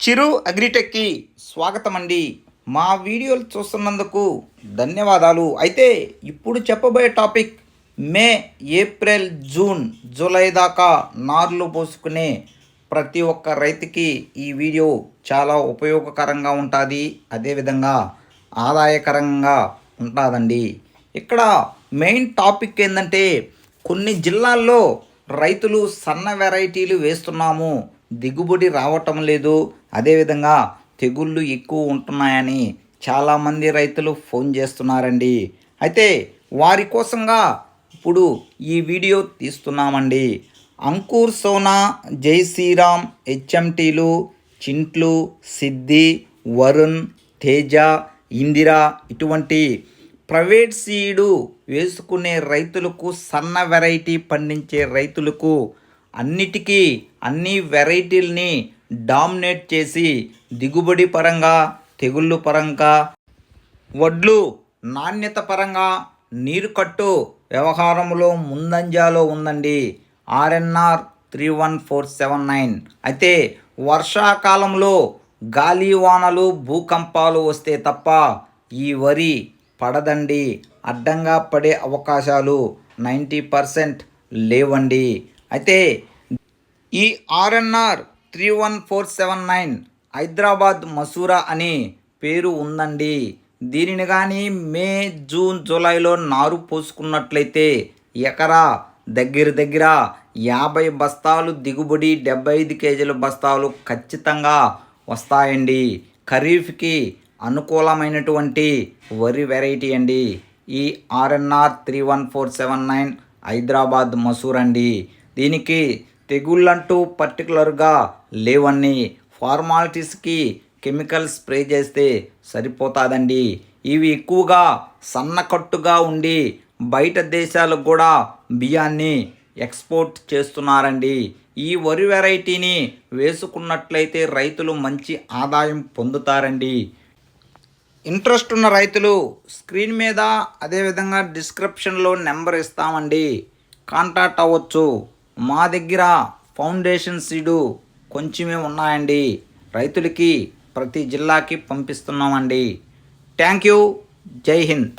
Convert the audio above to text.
చిరు అగ్రిటెక్కి స్వాగతం అండి మా వీడియోలు చూస్తున్నందుకు ధన్యవాదాలు. అయితే ఇప్పుడు చెప్పబోయే topic May April June July దాకా నార్లు పోసుకునే ప్రతి ఒక్క రైతుకి ఈ వీడియో చాలా ఉపయోగకరంగా ఉంటుంది. అదేవిధంగా ఆదాయకరంగా ఉంటుందండి. ఇక్కడ మెయిన్ టాపిక్ ఏంటంటే కొన్ని జిల్లాల్లో రైతులు సన్న వెరైటీలు వేస్తున్నాము. దిగుబడి రావటం లేదు. అదేవిధంగా తెగుళ్ళు ఎక్కువ ఉంటున్నాయని చాలామంది రైతులు ఫోన్ చేస్తున్నారండి. అయితే వారి కోసంగా ఇప్పుడు ఈ వీడియో తీస్తున్నామండి. అంకుర్ సోనా జై శ్రీరామ్ హెచ్ఎంటీలు చింట్లు సిద్ధి వరుణ్ తేజ ఇందిరా ఇటువంటి ప్రైవేట్ సీడు వేసుకునే రైతులకు సన్న వెరైటీ పండించే రైతులకు అన్నిటికీ అన్ని వెరైటీల్ని డామినేట్ చేసి దిగుబడి పరంగా తెగుళ్ళు పరంగా వడ్లు నాణ్యత పరంగా నీరు కట్టు వ్యవహారంలో ముందంజాలో ఉందండి. RNR three one four seven nine. అయితే వర్షాకాలంలో గాలి వానలు భూకంపాలు వస్తే తప్ప ఈ వరి పడదండి. అడ్డంగా పడే అవకాశాలు నైంటీ పర్సెంట్ లేవండి. అయితే ఈ RNR three one four seven nine Hyderabad Masura అని పేరు ఉందండి. దీనిని కానీ మే జూన్ జూలైలో నారు పోసుకున్నట్లయితే ఎకరా దగ్గర దగ్గర యాభై బస్తాలు దిగుబడి డెబ్బై ఐదు కేజీల బస్తాలు ఖచ్చితంగా వస్తాయండి. ఖరీఫ్కి అనుకూలమైనటువంటి వరి వెరైటీ అండి. ఈ RNR three one four seven nine Hyderabad Masur అండి. దీనికి తెగుళ్ళంటూ పర్టికులర్గా లేవని ఫార్మాలిటీస్కి కెమికల్ స్ప్రే చేస్తే సరిపోతుందండి. ఇవి ఎక్కువగా సన్నకట్టుగా ఉండి బయట దేశాలకు కూడా బియ్యాన్ని ఎక్స్పోర్ట్ చేస్తున్నారండి. ఈ వరి వెరైటీని వేసుకున్నట్లయితే రైతులు మంచి ఆదాయం పొందుతారండి. ఇంట్రెస్ట్ ఉన్న రైతులు స్క్రీన్ మీద అదేవిధంగా డిస్క్రిప్షన్లో నెంబర్ ఇస్తామండి. కాంటాక్ట్ అవ్వచ్చు. మా దగ్గర ఫౌండేషన్ సీడు కొంచెమే ఉన్నాయండి. రైతులకి ప్రతి జిల్లాకి పంపిస్తున్నామండి. Thank you. జై హింద్.